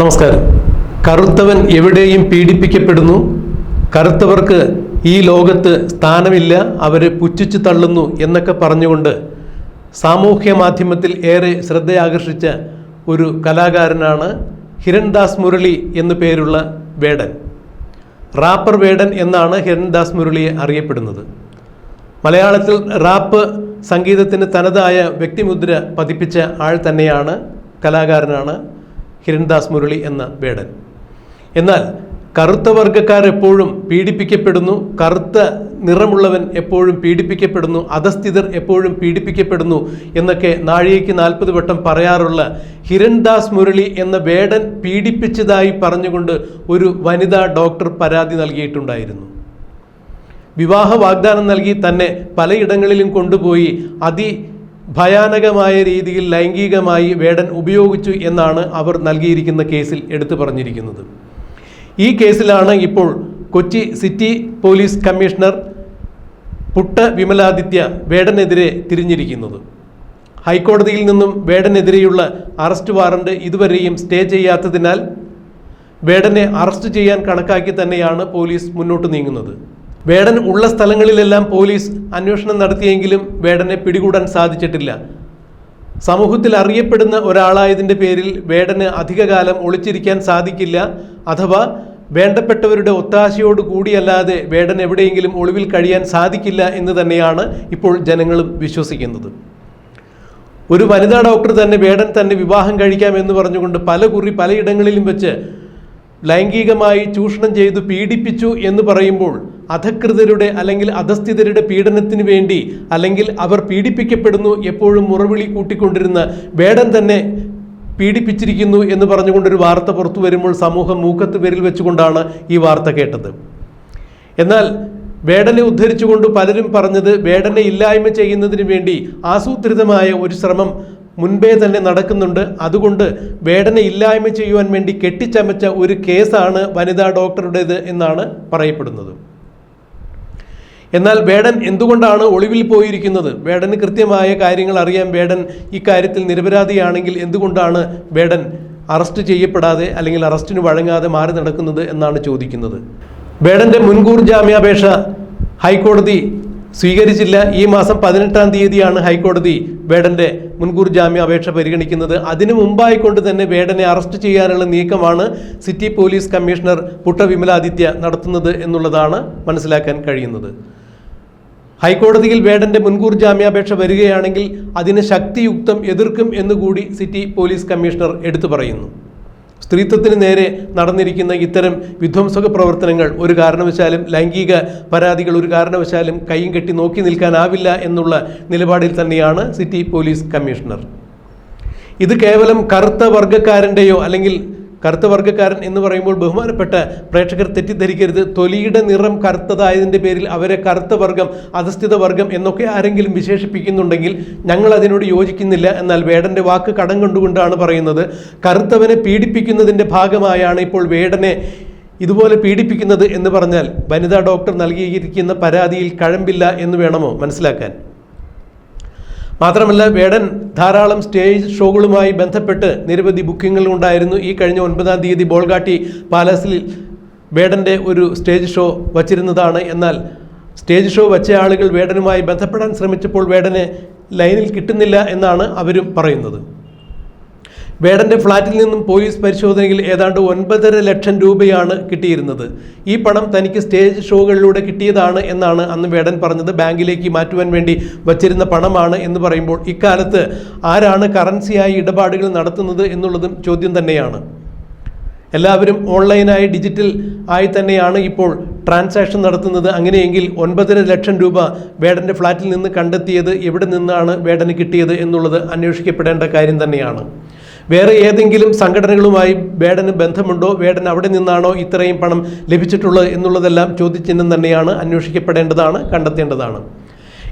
നമസ്കാരം. കറുത്തവൻ എവിടെയും പീഡിപ്പിക്കപ്പെടുന്നു. കറുത്തവർക്ക് ഈ ലോകത്ത് സ്ഥാനമില്ല അവരെ പുച്ഛിച്ചു തള്ളുന്നു എന്നൊക്കെ പറഞ്ഞുകൊണ്ട് സാമൂഹ്യ മാധ്യമത്തിൽ ഏറെ ശ്രദ്ധയാകർഷിച്ച ഒരു കലാകാരനാണ് ഹിരൺദാസ് മുരളി എന്നു പേരുള്ള വേടൻ. റാപ്പർ വേടൻ എന്നാണ് ഹിരൺദാസ് മുരളിയെ അറിയപ്പെടുന്നത്. മലയാളത്തിൽ റാപ്പ് സംഗീതത്തിന് തനതായ വ്യക്തിമുദ്ര പതിപ്പിച്ച ആൾ തന്നെയാണ് കലാകാരനാണ് ഹിരൺദാസ് മുരളി എന്ന വേടൻ. എന്നാൽ കറുത്ത വർഗക്കാർ എപ്പോഴും പീഡിപ്പിക്കപ്പെടുന്നു കറുത്ത നിറമുള്ളവൻ എപ്പോഴും പീഡിപ്പിക്കപ്പെടുന്നു അധസ്ഥിതർ എപ്പോഴും പീഡിപ്പിക്കപ്പെടുന്നു എന്നൊക്കെ നാഴികയ്ക്ക് നാൽപ്പത് വട്ടം പറയാറുള്ള ഹിരൺദാസ് മുരളി എന്ന വേടൻ പീഡിപ്പിച്ചതായി പറഞ്ഞുകൊണ്ട് ഒരു വനിതാ ഡോക്ടർ പരാതി നൽകിയിട്ടുണ്ടായിരുന്നു. വിവാഹ വാഗ്ദാനം നൽകി തന്നെ പലയിടങ്ങളിലും കൊണ്ടുപോയി അതി ഭയാനകമായ രീതിയിൽ ലൈംഗികമായി വേടൻ ഉപയോഗിച്ചു എന്നാണ് അവർ നൽകിയിരിക്കുന്ന കേസിൽ എടുത്തു പറഞ്ഞിരിക്കുന്നത്. ഈ കേസിലാണ് ഇപ്പോൾ Kochi city police commissioner Putta Vimaladitya വേടനെതിരെ തിരിഞ്ഞിരിക്കുന്നത്. ഹൈക്കോടതിയിൽ നിന്നും വേടനെതിരെയുള്ള അറസ്റ്റ് വാറണ്ട് ഇതുവരെയും സ്റ്റേ ചെയ്യാത്തതിനാൽ വേടനെ അറസ്റ്റ് ചെയ്യാൻ കണക്കാക്കി തന്നെയാണ് പോലീസ് മുന്നോട്ട് നീങ്ങുന്നത്. വേടൻ ഉള്ള സ്ഥലങ്ങളിലെല്ലാം പോലീസ് അന്വേഷണം നടത്തിയെങ്കിലും വേടനെ പിടികൂടാൻ സാധിച്ചിട്ടില്ല. സമൂഹത്തിൽ അറിയപ്പെടുന്ന ഒരാളായതിന്റെ പേരിൽ വേടന് അധികകാലം ഒളിച്ചിരിക്കാൻ സാധിക്കില്ല. അഥവാ വേണ്ടപ്പെട്ടവരുടെ ഒത്താശയോട് കൂടിയല്ലാതെ വേടൻ എവിടെയെങ്കിലും ഒളിവിൽ കഴിയാൻ സാധിക്കില്ല എന്ന് തന്നെയാണ് ഇപ്പോൾ ജനങ്ങളും വിശ്വസിക്കുന്നത്. ഒരു വനിതാ ഡോക്ടർ തന്നെ വേടൻ തന്നെ വിവാഹം കഴിക്കാം എന്ന് പറഞ്ഞുകൊണ്ട് പല കുറി പലയിടങ്ങളിലും വെച്ച് ലൈംഗികമായി ചൂഷണം ചെയ്തു പീഡിപ്പിച്ചു എന്ന് പറയുമ്പോൾ അധകൃതരുടെ അല്ലെങ്കിൽ അധസ്ഥിതരുടെ പീഡനത്തിന് വേണ്ടി അല്ലെങ്കിൽ അവർ പീഡിപ്പിക്കപ്പെടുന്നു എപ്പോഴും മുറവിളി കൂട്ടിക്കൊണ്ടിരുന്ന വേടൻ തന്നെ പീഡിപ്പിച്ചിരിക്കുന്നു എന്ന് പറഞ്ഞുകൊണ്ടൊരു വാർത്ത പുറത്തു വരുമ്പോൾ സമൂഹം മൂക്കത്ത് പേരിൽ വെച്ചുകൊണ്ടാണ് ഈ വാർത്ത കേട്ടത്. എന്നാൽ വേടനെ ഉദ്ധരിച്ചുകൊണ്ട് പലരും പറഞ്ഞത് വേടനെ ഇല്ലായ്മ ചെയ്യുന്നതിന് വേണ്ടി ആസൂത്രിതമായ ഒരു ശ്രമം മുൻപേ തന്നെ നടക്കുന്നുണ്ട്. അതുകൊണ്ട് വേടനെ ഇല്ലായ്മ ചെയ്യുവാൻ വേണ്ടി കെട്ടിച്ചമച്ച ഒരു കേസാണ് വനിതാ ഡോക്ടറുടേത് എന്നാണ് പറയപ്പെടുന്നത്. എന്നാൽ വേടൻ എന്തുകൊണ്ടാണ് ഒളിവിൽ പോയിരിക്കുന്നത്? വേടന് കൃത്യമായ കാര്യങ്ങൾ അറിയാൻ വേടൻ ഇക്കാര്യത്തിൽ നിരപരാധിയാണെങ്കിൽ എന്തുകൊണ്ടാണ് വേടൻ അറസ്റ്റ് ചെയ്യപ്പെടാതെ അല്ലെങ്കിൽ അറസ്റ്റിന് വഴങ്ങാതെ മാറി നടക്കുന്നത് എന്നാണ് ചോദിക്കുന്നത്. വേടന്റെ മുൻകൂർ ജാമ്യാപേക്ഷ ഹൈക്കോടതി സ്വീകരിച്ചില്ല. ഈ മാസം പതിനെട്ടാം തീയതിയാണ് ഹൈക്കോടതി വേടന്റെ മുൻകൂർ ജാമ്യാപേക്ഷ പരിഗണിക്കുന്നത്. അതിനു മുമ്പായിക്കൊണ്ട് തന്നെ വേടനെ അറസ്റ്റ് ചെയ്യാനുള്ള നീക്കമാണ് city police commissioner Putta Vimaladitya നടത്തുന്നത് എന്നുള്ളതാണ് മനസ്സിലാക്കാൻ കഴിയുന്നത്. ഹൈക്കോടതിയിൽ വേടന്റെ മുൻകൂർ ജാമ്യാപേക്ഷ വരികയാണെങ്കിൽ അതിന് ശക്തിയുക്തം എതിർക്കും എന്നുകൂടി സിറ്റി പോലീസ് കമ്മീഷണർ എടുത്തു പറയുന്നു. സ്ത്രീത്വത്തിന് നേരെ നടന്നിരിക്കുന്ന ഇത്തരം വിധ്വംസക പ്രവർത്തനങ്ങൾ ഒരു കാരണവശാലും ലൈംഗിക പരാതികൾ ഒരു കാരണവശാലും കൈയും കെട്ടി നോക്കി നിൽക്കാനാവില്ല എന്നുള്ള നിലപാടിൽ തന്നെയാണ് സിറ്റി പോലീസ് കമ്മീഷണർ. ഇത് കേവലം കറുത്ത വർഗക്കാരന്റെയോ അല്ലെങ്കിൽ കറുത്ത വർഗക്കാരൻ എന്ന് പറയുമ്പോൾ ബഹുമാനപ്പെട്ട പ്രേക്ഷകർ തെറ്റിദ്ധരിക്കരുത്. തൊലിയുടെ നിറം കറുത്തതായതിന്റെ പേരിൽ അവരെ കറുത്ത വർഗം അധസ്ഥിത വർഗം എന്നൊക്കെ ആരെങ്കിലും വിശേഷിപ്പിക്കുന്നുണ്ടെങ്കിൽ ഞങ്ങൾ അതിനോട് യോജിക്കുന്നില്ല. എന്നാൽ വേടന്റെ വാക്ക് കടം കൊണ്ടുകൊണ്ടാണ് പറയുന്നത്. കറുത്തവനെ പീഡിപ്പിക്കുന്നതിന്റെ ഭാഗമായാണ് ഇപ്പോൾ വേടനെ ഇതുപോലെ പീഡിപ്പിക്കുന്നത് എന്ന് പറഞ്ഞാൽ വനിതാ ഡോക്ടർ നൽകിയിരിക്കുന്ന പരാതിയിൽ കഴമ്പില്ല എന്ന് വേണമോ? മനസ്സിലാക്കാൻ. മാത്രമല്ല വേടൻ ധാരാളം സ്റ്റേജ് ഷോകളുമായി ബന്ധപ്പെട്ട് നിരവധി ബുക്കിങ്ങുകൾ ഉണ്ടായിരുന്നു. ഈ കഴിഞ്ഞ ഒൻപതാം തീയതി ബോൾഗാട്ടി പാലസിൽ വേടന്റെ ഒരു സ്റ്റേജ് ഷോ വച്ചിരുന്നതാണ്. എന്നാൽ സ്റ്റേജ് ഷോ വച്ച ആളുകൾ വേടനുമായി ബന്ധപ്പെടാൻ ശ്രമിച്ചപ്പോൾ വേടനെ ലൈനിൽ കിട്ടുന്നില്ല എന്നാണ് അവരും പറയുന്നത്. വേടന്റെ ഫ്ളാറ്റിൽ നിന്നും പോലീസ് പരിശോധനയിൽ ഏതാണ്ട് ഒൻപതര ലക്ഷം രൂപയാണ് കിട്ടിയിരുന്നത്. ഈ പണം തനിക്ക് സ്റ്റേജ് ഷോകളിലൂടെ കിട്ടിയതാണ് എന്നാണ് അന്ന് വേടൻ പറഞ്ഞത്. ബാങ്കിലേക്ക് മാറ്റുവാൻ വേണ്ടി വച്ചിരുന്ന പണമാണ് എന്ന് പറയുമ്പോൾ ഇക്കാലത്ത് ആരാണ് കറൻസിയായി ഇടപാടുകൾ നടത്തുന്നത് എന്നുള്ളതും ചോദ്യം തന്നെയാണ്. എല്ലാവരും ഓൺലൈനായി ഡിജിറ്റൽ ആയി തന്നെയാണ് ഇപ്പോൾ ട്രാൻസാക്ഷൻ നടത്തുന്നത്. അങ്ങനെയെങ്കിൽ ഒൻപതര ലക്ഷം രൂപ വേടന്റെ ഫ്ളാറ്റിൽ നിന്ന് കണ്ടെത്തിയത് എവിടെ നിന്നാണ് വേടന് കിട്ടിയത് എന്നുള്ളത് അന്വേഷിക്കപ്പെടേണ്ട കാര്യം തന്നെയാണ്. വേറെ ഏതെങ്കിലും സംഘടനകളുമായി വേടന് ബന്ധമുണ്ടോ? വേടൻ അവിടെ നിന്നാണോ ഇത്രയും പണം ലഭിച്ചിട്ടുള്ളത് എന്നുള്ളതെല്ലാം ചോദ്യചിഹ്നം തന്നെയാണ് അന്വേഷിക്കപ്പെടേണ്ടതാണ് കണ്ടെത്തേണ്ടതാണ്.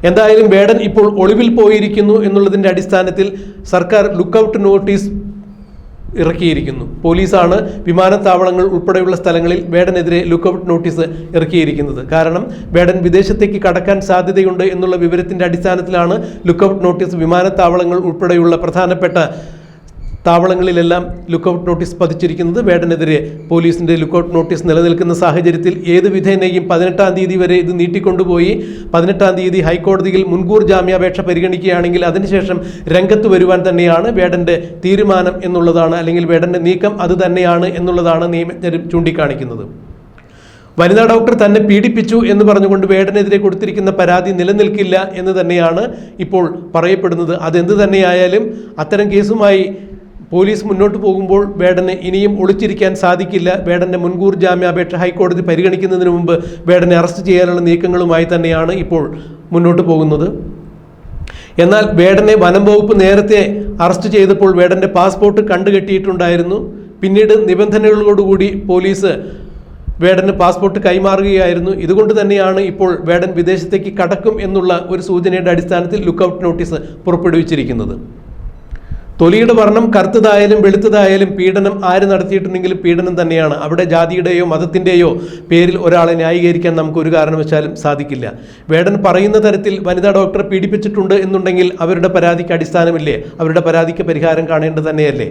എന്തായാലും വേടൻ ഇപ്പോൾ ഒളിവിൽ പോയിരിക്കുന്നു എന്നുള്ളതിന്റെ അടിസ്ഥാനത്തിൽ സർക്കാർ ലുക്കൗട്ട് നോട്ടീസ് ഇറക്കിയിരിക്കുന്നു. പോലീസാണ് വിമാനത്താവളങ്ങൾ ഉൾപ്പെടെയുള്ള സ്ഥലങ്ങളിൽ വേടനെതിരെ ലുക്കൗട്ട് നോട്ടീസ് ഇറക്കിയിരിക്കുന്നത്. കാരണം വേടൻ വിദേശത്തേക്ക് കടക്കാൻ സാധ്യതയുണ്ട് എന്നുള്ള വിവരത്തിന്റെ അടിസ്ഥാനത്തിലാണ് ലുക്കൗട്ട് നോട്ടീസ് വിമാനത്താവളങ്ങൾ ഉൾപ്പെടെയുള്ള പ്രധാനപ്പെട്ട താവളങ്ങളിലെല്ലാം ലുക്കൌട്ട് നോട്ടീസ് പതിച്ചിരിക്കുന്നത് വേടനെതിരെ പോലീസിന്റെ ലുക്കൌട്ട് നോട്ടീസ് നിലനിൽക്കുന്ന സാഹചര്യത്തിൽ ഏത് വിധേനയും പതിനെട്ടാം തീയതി വരെ ഇത് നീട്ടിക്കൊണ്ടുപോയി. പതിനെട്ടാം തീയതി ഹൈക്കോടതിയിൽ മുൻകൂർ ജാമ്യാപേക്ഷ പരിഗണിക്കുകയാണെങ്കിൽ അതിനുശേഷം രംഗത്ത് വരുവാൻ തന്നെയാണ് വേടന്റെ തീരുമാനം എന്നുള്ളതാണ് അല്ലെങ്കിൽ വേടന്റെ നീക്കം അത് തന്നെയാണ് എന്നുള്ളതാണ് നിയമജ്ഞരും ചൂണ്ടിക്കാണിക്കുന്നത്. വനിതാ ഡോക്ടർ തന്നെ പീഡിപ്പിച്ചു എന്ന് പറഞ്ഞുകൊണ്ട് വേടനെതിരെ കൊടുത്തിരിക്കുന്ന പരാതി നിലനിൽക്കില്ല എന്ന് തന്നെയാണ് ഇപ്പോൾ പറയപ്പെടുന്നത്. അതെന്ത് തന്നെയായാലും അത്തരം കേസുമായി പോലീസ് മുന്നോട്ട് പോകുമ്പോൾ വേടന് ഇനിയും ഒളിച്ചിരിക്കാൻ സാധിക്കില്ല. വേടന്റെ മുൻകൂർ ജാമ്യാപേക്ഷ ഹൈക്കോടതി പരിഗണിക്കുന്നതിന് മുമ്പ് വേടനെ അറസ്റ്റ് ചെയ്യാനുള്ള നീക്കങ്ങളുമായി തന്നെയാണ് ഇപ്പോൾ മുന്നോട്ട് പോകുന്നത്. എന്നാൽ വേടനെ വനം വകുപ്പ് നേരത്തെ അറസ്റ്റ് ചെയ്തപ്പോൾ വേടന്റെ പാസ്പോർട്ട് കണ്ടുകെട്ടിയിട്ടുണ്ടായിരുന്നു. പിന്നീട് നിബന്ധനകളോടുകൂടി പോലീസ് വേടന് പാസ്പോർട്ട് കൈമാറുകയായിരുന്നു. ഇതുകൊണ്ട് തന്നെയാണ് ഇപ്പോൾ വേടൻ വിദേശത്തേക്ക് കടക്കും എന്നുള്ള ഒരു സൂചനയുടെ അടിസ്ഥാനത്തിൽ ലുക്കൌട്ട് നോട്ടീസ് പുറപ്പെടുവിച്ചിരിക്കുന്നത്. തൊലിയുടെ വർണം കറുത്തതായാലും വെളുത്തതായാലും പീഡനം ആര് നടത്തിയിട്ടുണ്ടെങ്കിലും പീഡനം തന്നെയാണ്. അവിടെ ജാതിയുടെയോ മതത്തിന്റെയോ പേരിൽ ഒരാളെ ന്യായീകരിക്കാൻ നമുക്ക് ഒരു കാരണവശാലും സാധിക്കില്ല. വേടൻ പറയുന്ന തരത്തിൽ വനിതാ ഡോക്ടർ പീഡിപ്പിച്ചിട്ടുണ്ട് എന്നുണ്ടെങ്കിൽ അവരുടെ പരാതിക്ക് അടിസ്ഥാനമില്ലേ? അവരുടെ പരാതിക്ക് പരിഹാരം കാണേണ്ടത് തന്നെയല്ലേ?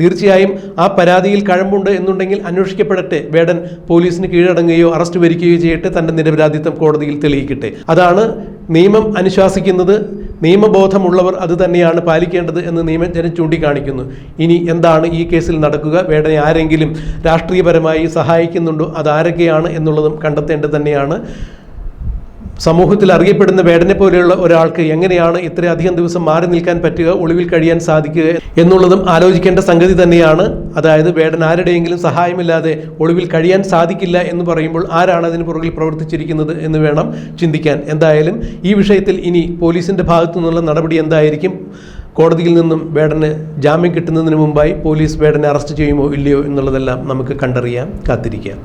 തീർച്ചയായും ആ പരാതിയിൽ കഴമ്പുണ്ട് എന്നുണ്ടെങ്കിൽ അന്വേഷിക്കപ്പെടട്ടെ. വേടൻ പോലീസിന് കീഴടങ്ങുകയോ അറസ്റ്റ് വരിക്കുകയോ ചെയ്യട്ടെ തന്റെ നിരപരാധിത്വം കോടതിയിൽ തെളിയിക്കട്ടെ. അതാണ് നിയമം അനുശാസിക്കുന്നത്. നിയമബോധമുള്ളവർ അത് തന്നെയാണ് പാലിക്കേണ്ടത് എന്ന് നിയമജ്ഞൻ ചൂണ്ടിക്കാണിക്കുന്നു. ഇനി എന്താണ് ഈ കേസിൽ നടക്കുക? വേടനെ ആരെങ്കിലും രാഷ്ട്രീയപരമായി സഹായിക്കുന്നുണ്ടോ? അതാരൊക്കെയാണ് എന്നുള്ളതും കണ്ടെത്തേണ്ടത് തന്നെയാണ്. സമൂഹത്തിൽ അറിയപ്പെടുന്ന വേടനെ പോലെയുള്ള ഒരാൾക്ക് എങ്ങനെയാണ് ഇത്രയധികം ദിവസം മാറി നിൽക്കാൻ പറ്റുക ഒളിവിൽ കഴിയാൻ സാധിക്കുക എന്നുള്ളതും ആലോചിക്കേണ്ട സംഗതി തന്നെയാണ്. അതായത് വേടൻ ആരുടെയെങ്കിലും സഹായമില്ലാതെ ഒളിവിൽ കഴിയാൻ സാധിക്കില്ല എന്ന് പറയുമ്പോൾ ആരാണ് അതിന് പുറകിൽ പ്രവർത്തിച്ചിരിക്കുന്നത് എന്ന് വേണം ചിന്തിക്കാൻ. എന്തായാലും ഈ വിഷയത്തിൽ ഇനി പോലീസിന്റെ ഭാഗത്തു നിന്നുള്ള നടപടി എന്തായിരിക്കും? കോടതിയിൽ നിന്നും വേടന് ജാമ്യം കിട്ടുന്നതിന് മുമ്പായി പോലീസ് വേടനെ അറസ്റ്റ് ചെയ്യുമോ ഇല്ലയോ എന്നുള്ളതെല്ലാം നമുക്ക് കണ്ടറിയാം കാത്തിരിക്കാം.